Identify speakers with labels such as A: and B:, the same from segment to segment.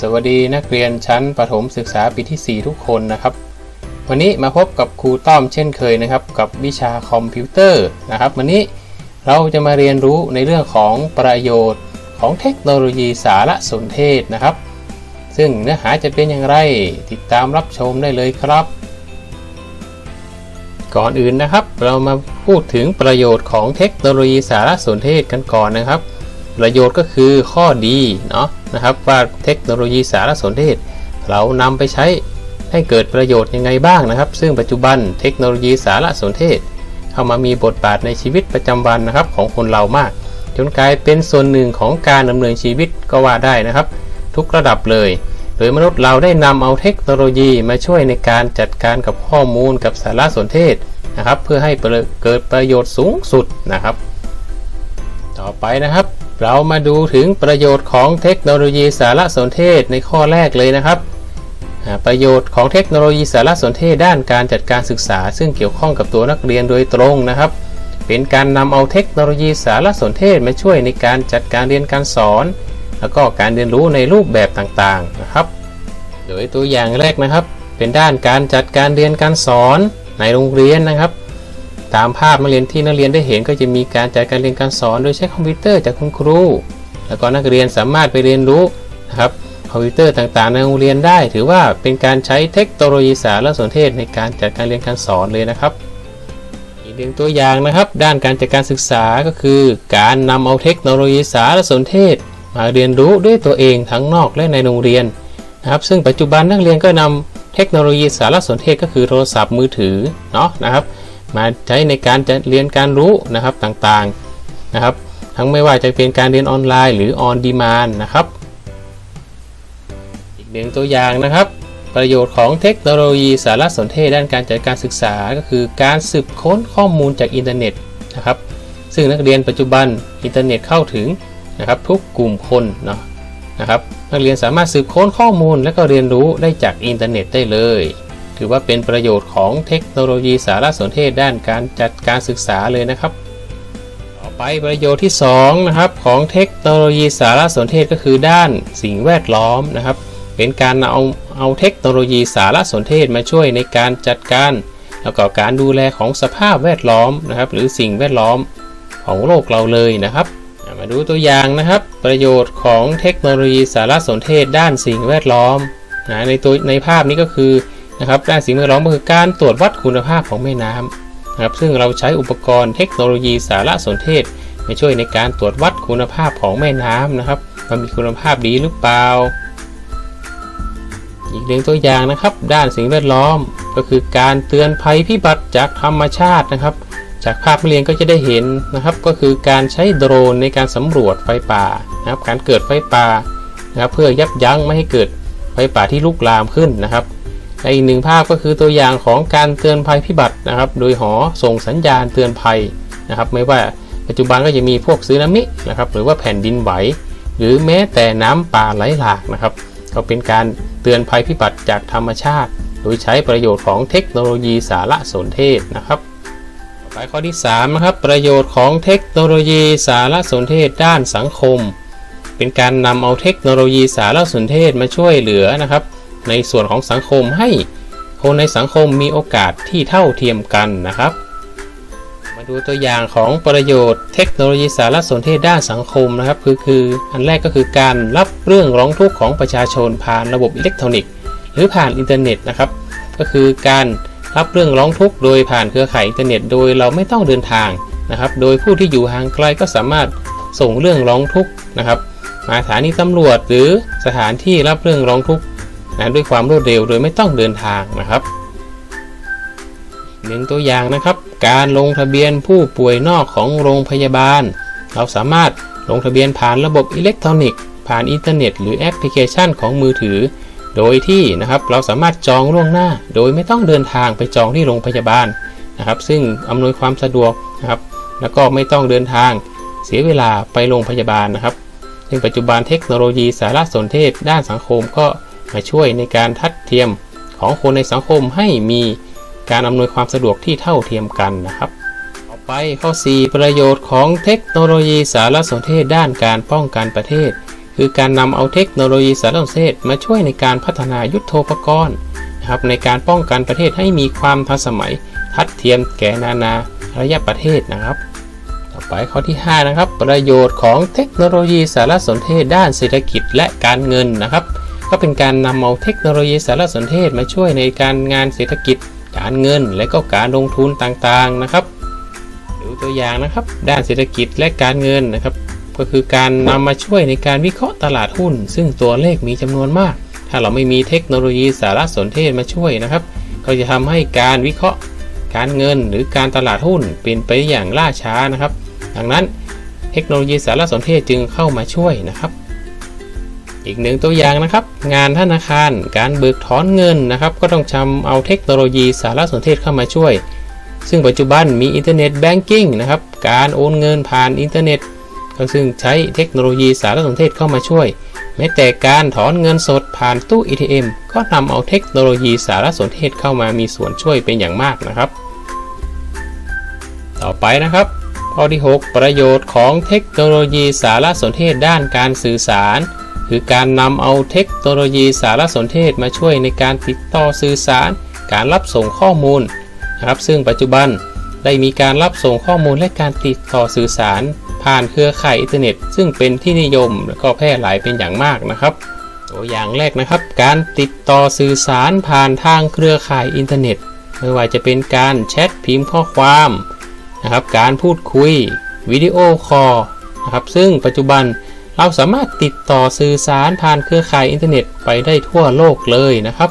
A: สวัสดีนักเรียนชั้นประถมศึกษาปีที่ 4 ทุกคนนะครับ วันนี้มาพบกับครูต้อมเช่นเคยนะครับ กับวิชาคอมพิวเตอร์นะครับ วันนี้เราจะมาเรียนรู้ในเรื่องของประโยชน์ของเทคโนโลยีสารสนเทศนะครับ ซึ่งเนื้อหาจะเป็นอย่างไรติดตามรับชมได้เลยครับ ก่อนอื่นนะครับ เรามาพูดถึงประโยชน์ของเทคโนโลยีสารสนเทศกันก่อนนะครับ ประโยชน์ก็คือข้อดีเนาะ นะครับว่าเทคโนโลยีสารสนเทศ เรานำไปใช้ให้เกิดประโยชน์ยังไงบ้างนะครับ ซึ่งปัจจุบันเทคโนโลยีสารสนเทศ เข้ามามีบทบาทในชีวิตประจำวันนะครับของคนเรามาก จนกลายเป็นส่วนหนึ่งของการดำเนินชีวิตก็ว่าได้นะครับ ทุกระดับเลยโดยมนุษย์เราได้นำเอาเทคโนโลยีมาช่วยในการจัดการกับข้อมูลกับสารสนเทศนะครับ เพื่อให้เกิดประโยชน์สูงสุดนะครับ ต่อไปนะครับ เรามาดูถึงประโยชน์ของเทคโนโลยีสารสนเทศในข้อแรกเลยนะครับ ประโยชน์ของเทคโนโลยีสารสนเทศด้านการจัดการศึกษา ซึ่งเกี่ยวข้องกับตัวนักเรียนโดยตรงนะครับ เป็นการนำเอาเทคโนโลยีสารสนเทศมาช่วยในการจัดการเรียนการสอน แล้วก็การเรียนรู้ในรูปแบบต่างๆนะครับ โดยตัวอย่างแรกนะครับ เป็นด้านการจัดการเรียนการสอนในโรงเรียนนะครับ ตามภาพนักเรียนที่นักเรียนได้เห็นก็จะมีการจัดการเรียนการสอน โดยใช้คอมพิวเตอร์จากคุณครู แล้วก็นักเรียนสามารถไปเรียนรู้นะครับคอมพิวเตอร์ต่างๆ ในโรงเรียนได้ ถือว่าเป็นการใช้เทคโนโลยีสารสนเทศในการจัดการเรียนการสอนเลยนะครับ อีกหนึ่งตัวอย่างนะครับ ด้านการจัดการศึกษาก็คือ การนำเอาเทคโนโลยีสารสนเทศ มาเรียนรู้ด้วยตัวเองทั้งนอกและในโรงเรียนนะครับซึ่งปัจจุบันนักเรียนก็นำเทคโนโลยีสารสนเทศก็คือโทรศัพท์มือถือเนาะนะครับ มาใช้ในการจะเรียนการรู้นะครับต่างๆนะครับ ทั้งไม่ว่าจะเป็นการเรียนออนไลน์หรือออนดีมานนะครับ อีกหนึ่งตัวอย่างนะครับ ประโยชน์ของเทคโนโลยีสารสนเทศด้านการจัดการศึกษาก็คือการสืบค้นข้อมูลจากอินเทอร์เน็ตนะครับ ซึ่งนักเรียนปัจจุบันอินเทอร์เน็ตเข้าถึงนะครับทุกกลุ่มคนเนาะนะครับนักเรียนสามารถสืบค้นข้อมูลและก็เรียนรู้ได้จากอินเทอร์เน็ตได้เลย ถือว่าเป็นประโยชน์ของเทคโนโลยีสารสนเทศด้านการจัดการศึกษาเลยนะครับ ต่อไปประโยชน์ที่2นะครับของเทคโนโลยีสารสนเทศก็คือด้านสิ่งแวดล้อมนะครับ เป็นการเอาเอาเทคโนโลยีสารสนเทศมาช่วยในการจัดการ แล้วก็การดูแลของสภาพแวดล้อมนะครับ หรือสิ่งแวดล้อมของโลกเราเลยนะครับมาดูตัวอย่างนะครับ ประโยชน์ของเทคโนโลยีสารสนเทศด้านสิ่งแวดล้อมนะในตัวในภาพนี้ก็คือ นะครับด้านสิ่งแวดล้อมก็คือการตรวจวัดคุณภาพของแม่น้ำนะครับซึ่งเราใช้อุปกรณ์เทคโนโลยีสารสนเทศมาช่วยในการตรวจวัดคุณภาพของแม่น้ำนะครับว่ามีคุณภาพดีหรือเปล่า อีกหนึ่งตัวอย่างนะครับ ด้านสิ่งแวดล้อมก็คือการเตือนภัยพิบัติจากธรรมชาตินะครับ จากภาพเรียนก็จะได้เห็นนะครับ ก็คือการใช้โดรนในการสำรวจไฟป่านะครับ การเกิดไฟป่านะครับเพื่อยับยั้งไม่ให้เกิดไฟป่าที่ลุกลามขึ้นนะครับ และอีกหนึ่งภาพก็คือตัวอย่างของการเตือนภัยพิบัตินะครับ โดยหอส่งสัญญาณเตือนภัยนะครับ ไม่ว่าปัจจุบันก็จะมีพวกซึนามินะครับ หรือว่าแผ่นดินไหว หรือแม้แต่น้ำป่าไหลหลากนะครับ ก็เป็นการเตือนภัยพิบัติจากธรรมชาติ โดยใช้ประโยชน์ของเทคโนโลยีสารสนเทศนะครับต่อไปข้อที่3นะครับประโยชน์ของเทคโนโลยีสารสนเทศด้านสังคม เป็นการนำเอาเทคโนโลยีสารสนเทศมาช่วยเหลือนะครับ ในส่วนของสังคมให้คนในสังคมมีโอกาสที่เท่าเทียมกันนะครับ มาดูตัวอย่างของประโยชน์เทคโนโลยีสารสนเทศด้านสังคมนะครับ คือคืออันแรกก็คือการรับเรื่องร้องทุกข์ของประชาชนผ่านระบบอิเล็กทรอนิกส์ หรือผ่านอินเทอร์เน็ตนะครับ ก็คือการรับเรื่องร้องทุกข์โดยผ่านเครือข่ายอินเทอร์เน็ต โดยเราไม่ต้องเดินทางนะครับ โดยผู้ที่อยู่ห่างไกลก็สามารถส่งเรื่องร้องทุกข์นะครับมาสถานีตำรวจหรือสถานที่รับเรื่องร้องทุกข์ นะด้วยความรวดเร็วโดยไม่ต้องเดินทางนะครับหนึ่งตัวอย่างนะครับ การลงทะเบียนผู้ป่วยนอกของโรงพยาบาล เราสามารถลงทะเบียนผ่านระบบอิเล็กทรอนิกส์ผ่านอินเทอร์เน็ต หรือแอปพลิเคชันของมือถือ โดยที่นะครับเราสามารถจองล่วงหน้า โดยไม่ต้องเดินทางไปจองที่โรงพยาบาลนะครับ ซึ่งอำนวยความสะดวกนะครับ แล้วก็ไม่ต้องเดินทางเสียเวลาไปโรงพยาบาลนะครับซึ่งปัจจุบันเทคโนโลยีสารสนเทศ ด้านสังคมก็ มาช่วยในการทัดเทียมของคนในสังคมให้มีการอำนวยความสะดวกที่เท่าเทียมกันนะครับ ต่อไปข้อ 4 ประโยชน์ของเทคโนโลยีสารสนเทศด้านการป้องกันประเทศ คือการนำเอาเทคโนโลยีสารสนเทศมาช่วยในการพัฒนายุทโธปกรณ์นะครับในการป้องกันประเทศให้มีความทันสมัยทัดเทียมแก่นานาระยะประเทศนะครับ ต่อไปข้อที่ 5 นะครับ ประโยชน์ของเทคโนโลยีสารสนเทศด้านเศรษฐกิจและการเงินนะครับ ก็เป็นการนำเอาเทคโนโลยีสารสนเทศมาช่วยในการงานเศรษฐกิจ การเงิน และก็การลงทุนต่างๆนะครับดูตัวอย่างนะครับ ด้านเศรษฐกิจและการเงินนะครับ ก็คือการนำมาช่วยในการวิเคราะห์ตลาดหุ้น ซึ่งตัวเลขมีจำนวนมาก ถ้าเราไม่มีเทคโนโลยีสารสนเทศมาช่วยนะครับ ก็จะทำให้การวิเคราะห์ การเงินหรือการตลาดหุ้นเป็นไปอย่างล่าช้านะครับ ดังนั้นเทคโนโลยีสารสนเทศจึงเข้ามาช่วยนะครับ อีกหนึ่งตัวอย่างนะครับ งานธนาคารการเบิกถอนเงินนะครับ ก็ต้องชำเอาเทคโนโลยีสารสนเทศเข้ามาช่วย ซึ่งปัจจุบันมีอินเทอร์เน็ตแบงกิ้งนะครับการโอนเงินผ่านอินเทอร์เน็ตก็ซึ่งใช้เทคโนโลยีสารสนเทศเข้ามาช่วย แม้แต่การถอนเงินสดผ่านตู้ ATM ก็นำเอาเทคโนโลยีสารสนเทศเข้ามามีส่วนช่วยเป็นอย่างมากนะครับ ต่อไปนะครับ ข้อที่ 6 ประโยชน์ของเทคโนโลยีสารสนเทศด้านการสื่อสาร คือการนำเอาเทคโนโลยีสารสนเทศมาช่วยในการติดต่อสื่อสาร การรับส่งข้อมูลนะครับซึ่งปัจจุบันได้มีการรับส่งข้อมูลและการติดต่อสื่อสาร ผ่านเครือข่ายอินเทอร์เน็ต ซึ่งเป็นที่นิยมและก็แพร่หลายเป็นอย่างมากนะครับตัวอย่างแรกนะครับ การติดต่อสื่อสารผ่านทางเครือข่ายอินเทอร์เน็ตไม่ว่าจะเป็นการแชทพิมพ์ข้อความนะครับ การพูดคุยวิดีโอคอลนะครับซึ่งปัจจุบัน เราสามารถติดต่อสื่อสารผ่านเครือข่ายอินเทอร์เน็ตไปได้ทั่วโลกเลยนะครับ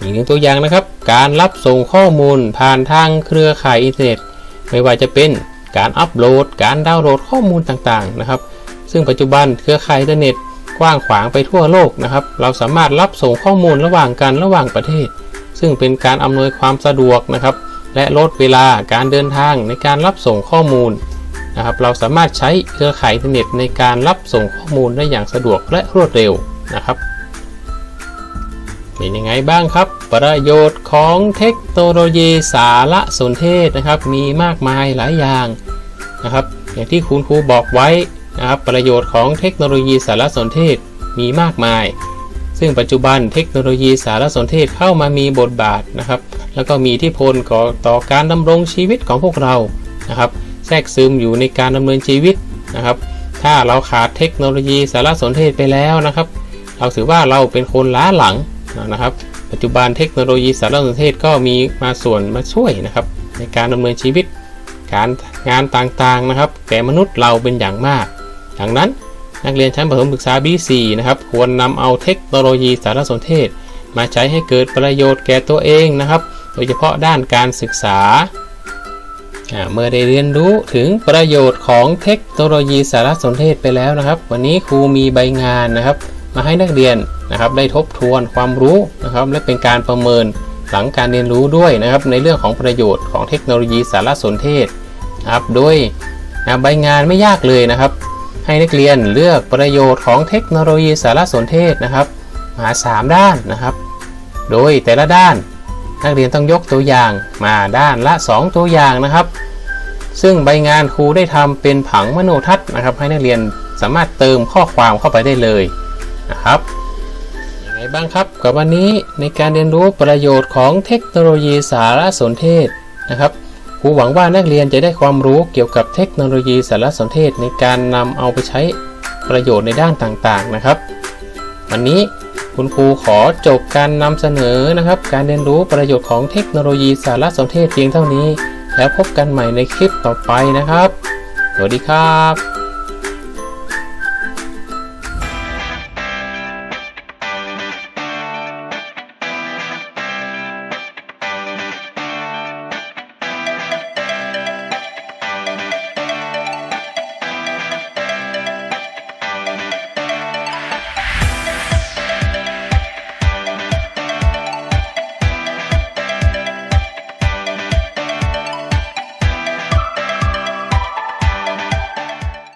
A: อีกหนึ่งตัวอย่างนะครับ การรับส่งข้อมูลผ่านทางเครือข่ายอินเทอร์เน็ต ไม่ว่าจะเป็นการอัปโหลด การดาวน์โหลดข้อมูลต่างๆนะครับ ซึ่งปัจจุบันเครือข่ายอินเทอร์เน็ตกว้างขวางไปทั่วโลกนะครับ เราสามารถรับส่งข้อมูลระหว่างกันระหว่างประเทศ ซึ่งเป็นการอำนวยความสะดวกนะครับ และลดเวลาการเดินทางในการรับส่งข้อมูล นะครับเราสามารถใช้เครือข่ายอินเทอร์เน็ตในการรับส่งข้อมูลได้อย่างสะดวกและรวดเร็วนะครับเป็นยังไงบ้างครับ ประโยชน์ของเทคโนโลยีสารสนเทศนะครับ มีมากมายหลายอย่างนะครับ อย่างที่คุณครูบอกไว้นะครับ ประโยชน์ของเทคโนโลยีสารสนเทศมีมากมาย ซึ่งปัจจุบันเทคโนโลยีสารสนเทศเข้ามามีบทบาทนะครับ แล้วก็มีทธิพลต่อการดำรงชีวิตของพวกเรานะครับ แทรกซึมอยู่ในการดำเนินชีวิตนะครับ ถ้าเราขาดเทคโนโลยีสารสนเทศไปแล้วนะครับ เราถือว่าเราเป็นคนล้าหลังนะครับ ปัจจุบันเทคโนโลยีสารสนเทศก็มีมาส่วนมาช่วยนะครับ ในการดำเนินชีวิต การงานต่างๆนะครับแก่มนุษย์เราเป็นอย่างมาก ดังนั้นนักเรียนชั้นประถมศึกษา B4 นะครับควรนำเอาเทคโนโลยีสารสนเทศ มาใช้ให้เกิดประโยชน์แก่ตัวเองนะครับ โดยเฉพาะด้านการศึกษา เมื่อได้เรียนรู้ถึงประโยชน์ของเทคโนโลยีสารสนเทศไปแล้วนะครับ วันนี้ครูมีใบงานนะครับ มาให้นักเรียนนะครับ ได้ทบทวนความรู้นะครับ และเป็นการประเมินหลังการเรียนรู้ด้วยนะครับ ในเรื่องของประโยชน์ของเทคโนโลยีสารสนเทศนะครับโดยใบงานไม่ยากเลยนะครับ ให้นักเรียนเลือกประโยชน์ของเทคโนโลยีสารสนเทศนะครับมา3 ด้านนะครับ โดยแต่ละด้าน นักเรียนต้องยกตัวอย่างมาด้านละ 2 ตัวอย่างนะครับ ซึ่งใบงานครูได้ทำเป็นผังมโนทัศน์นะครับ ให้นักเรียนสามารถเติมข้อความเข้าไปได้เลยนะครับยังไงบ้างครับกับวันนี้ในการเรียนรู้ประโยชน์ของเทคโนโลยีสารสนเทศนะครับครูหวังว่านักเรียนจะได้ความรู้เกี่ยวกับเทคโนโลยีสารสนเทศในการนำเอาไปใช้ประโยชน์ในด้านต่างๆนะครับ วันนี้ คุณครูขอจบการนำเสนอนะครับ การเรียนรู้ประโยชน์ของเทคโนโลยีสารสนเทศเพียงเท่านี้ แล้วพบกันใหม่ในคลิปต่อไปนะครับ สวัสดีครับ